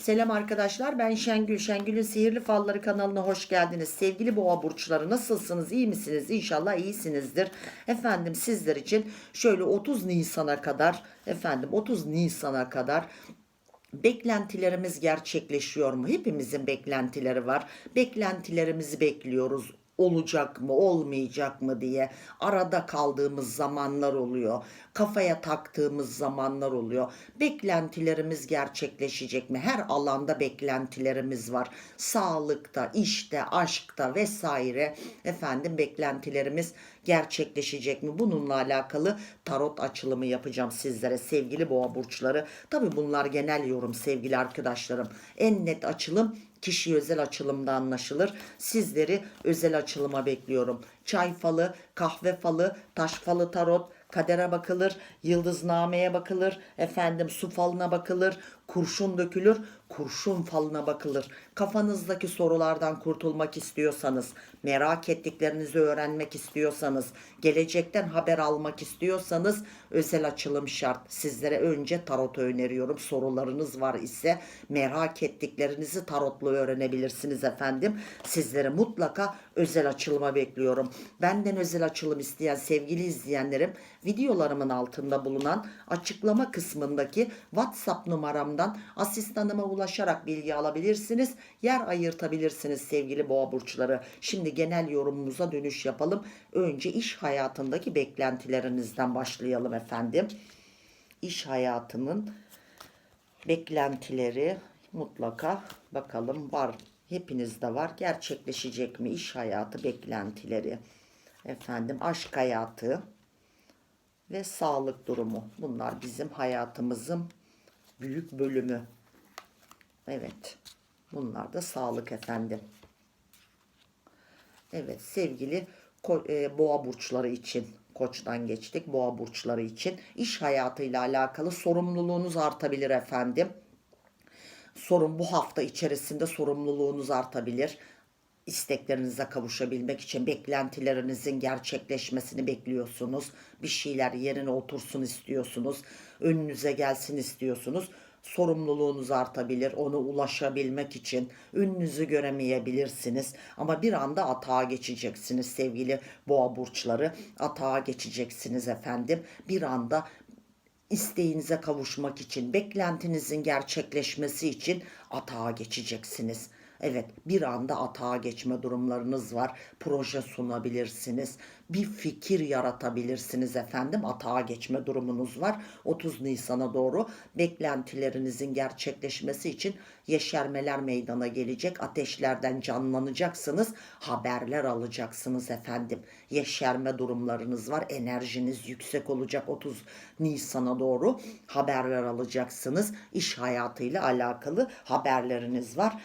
Selam arkadaşlar ben Şengül. Şengül'ün Sihirli Falları kanalına hoş geldiniz. Sevgili boğa burçları nasılsınız? İyi misiniz? İnşallah iyisinizdir. Efendim sizler için şöyle 30 Nisan'a kadar efendim 30 Nisan'a kadar beklentilerimiz gerçekleşiyor mu? Hepimizin beklentileri var. Beklentilerimizi bekliyoruz olacak mı olmayacak mı diye arada kaldığımız zamanlar oluyor. Kafaya taktığımız zamanlar oluyor. Beklentilerimiz gerçekleşecek mi? Her alanda beklentilerimiz var. Sağlıkta, işte, aşkta vesaire efendim beklentilerimiz gerçekleşecek mi? Bununla alakalı tarot açılımı yapacağım sizlere sevgili boğa burçları. Tabi bunlar genel yorum sevgili arkadaşlarım. En net açılım kişi özel açılımda anlaşılır. Sizleri özel açılıma bekliyorum. Çay falı, kahve falı, taş falı tarot, kadere bakılır, yıldıznameye bakılır, efendim su falına bakılır, kurşun dökülür, kurşun falına bakılır. Kafanızdaki sorulardan kurtulmak istiyorsanız, merak ettiklerinizi öğrenmek istiyorsanız, gelecekten haber almak istiyorsanız özel açılım şart. Sizlere önce tarotu öneriyorum. Sorularınız var ise merak ettiklerinizi tarotla öğrenebilirsiniz efendim. Sizlere mutlaka özel açılıma bekliyorum. Benden özel açılım isteyen sevgili izleyenlerim videolarımın altında bulunan açıklama kısmındaki WhatsApp numaramdan asistanıma ulaşarak bilgi alabilirsiniz. Yer ayırtabilirsiniz sevgili boğa burçları. Şimdi genel yorumumuza dönüş yapalım. Önce iş hayatındaki beklentilerinizden başlayalım efendim. İş hayatının beklentileri mutlaka bakalım var. Hepinizde var. Gerçekleşecek mi iş hayatı beklentileri? Efendim aşk hayatı ve sağlık durumu. Bunlar bizim hayatımızın büyük bölümü. Evet. Bunlar da sağlık efendim. Evet sevgili e, boğa burçları için koçtan geçtik boğa burçları için iş hayatıyla alakalı sorumluluğunuz artabilir efendim. Sorun bu hafta içerisinde sorumluluğunuz artabilir. İsteklerinize kavuşabilmek için beklentilerinizin gerçekleşmesini bekliyorsunuz. Bir şeyler yerine otursun istiyorsunuz. Önünüze gelsin istiyorsunuz. Sorumluluğunuz artabilir. Ona ulaşabilmek için önünüzü göremeyebilirsiniz. Ama bir anda atağa geçeceksiniz sevgili boğa burçları. Atağa geçeceksiniz efendim. Bir anda isteğinize kavuşmak için, beklentinizin gerçekleşmesi için atağa geçeceksiniz. Evet, bir anda atağa geçme durumlarınız var. Proje sunabilirsiniz. Bir fikir yaratabilirsiniz efendim. Atağa geçme durumunuz var. 30 Nisan'a doğru beklentilerinizin gerçekleşmesi için yeşermeler meydana gelecek. Ateşlerden canlanacaksınız. Haberler alacaksınız efendim. Yeşerme durumlarınız var. Enerjiniz yüksek olacak 30 Nisan'a doğru. Haberler alacaksınız. İş hayatıyla alakalı haberleriniz var.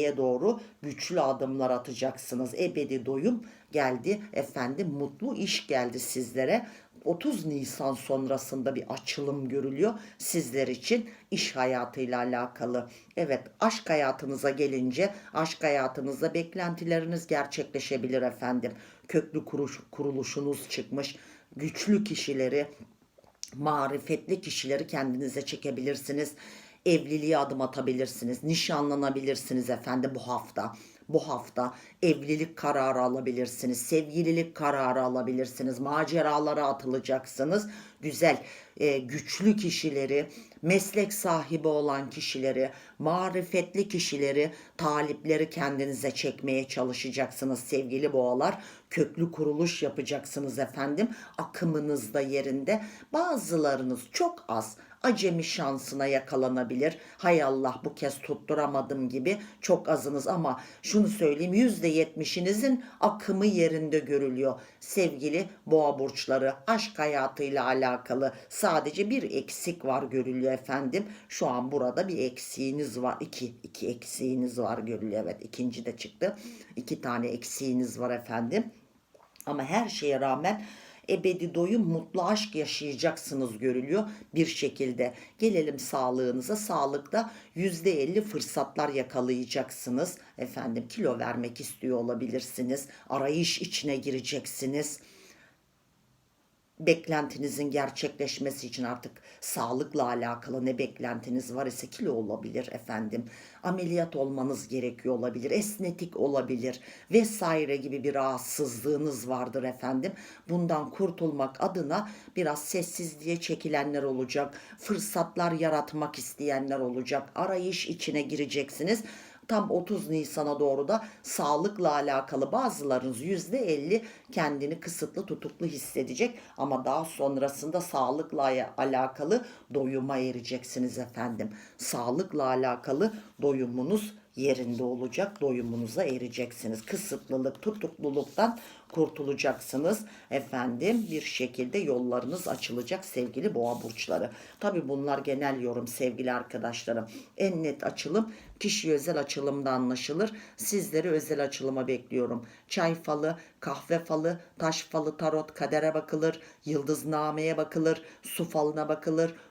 Geleceğe doğru güçlü adımlar atacaksınız. Ebedi doyum geldi efendim. Mutlu iş geldi sizlere. 30 Nisan sonrasında bir açılım görülüyor sizler için iş hayatıyla alakalı. Evet aşk hayatınıza gelince aşk hayatınızda beklentileriniz gerçekleşebilir efendim. Köklü kuruş, kuruluşunuz çıkmış. Güçlü kişileri, marifetli kişileri kendinize çekebilirsiniz. Evliliğe adım atabilirsiniz. Nişanlanabilirsiniz efendim bu hafta bu hafta evlilik kararı alabilirsiniz. Sevgililik kararı alabilirsiniz. Maceralara atılacaksınız. Güzel, e, güçlü kişileri, meslek sahibi olan kişileri, marifetli kişileri, talipleri kendinize çekmeye çalışacaksınız sevgili boğalar. Köklü kuruluş yapacaksınız efendim. Akımınız da yerinde. Bazılarınız çok az acemi şansına yakalanabilir. Hay Allah bu kez tutturamadım gibi çok azınız ama şunu söyleyeyim yüzde yetmişinizin akımı yerinde görülüyor. Sevgili boğa burçları aşk hayatıyla alakalı sadece bir eksik var görülüyor efendim. Şu an burada bir eksiğiniz var. iki, iki eksiğiniz var görülüyor. Evet ikinci de çıktı. İki tane eksiğiniz var efendim. Ama her şeye rağmen ebedi doyum mutlu aşk yaşayacaksınız görülüyor bir şekilde. Gelelim sağlığınıza. Sağlıkta %50 fırsatlar yakalayacaksınız. Efendim kilo vermek istiyor olabilirsiniz. Arayış içine gireceksiniz beklentinizin gerçekleşmesi için artık sağlıkla alakalı ne beklentiniz var ise kilo olabilir efendim. Ameliyat olmanız gerekiyor olabilir, esnetik olabilir vesaire gibi bir rahatsızlığınız vardır efendim. Bundan kurtulmak adına biraz sessizliğe çekilenler olacak, fırsatlar yaratmak isteyenler olacak, arayış içine gireceksiniz tam 30 Nisan'a doğru da sağlıkla alakalı bazılarınız %50 kendini kısıtlı tutuklu hissedecek ama daha sonrasında sağlıkla alakalı doyuma ereceksiniz efendim. Sağlıkla alakalı doyumunuz yerinde olacak. Doyumunuza ereceksiniz. Kısıtlılık, tutukluluktan kurtulacaksınız. Efendim bir şekilde yollarınız açılacak sevgili boğa burçları. Tabi bunlar genel yorum sevgili arkadaşlarım. En net açılım kişi özel açılımda anlaşılır. Sizleri özel açılıma bekliyorum. Çay falı, kahve falı, taş falı, tarot, kadere bakılır, yıldıznameye bakılır, su falına bakılır,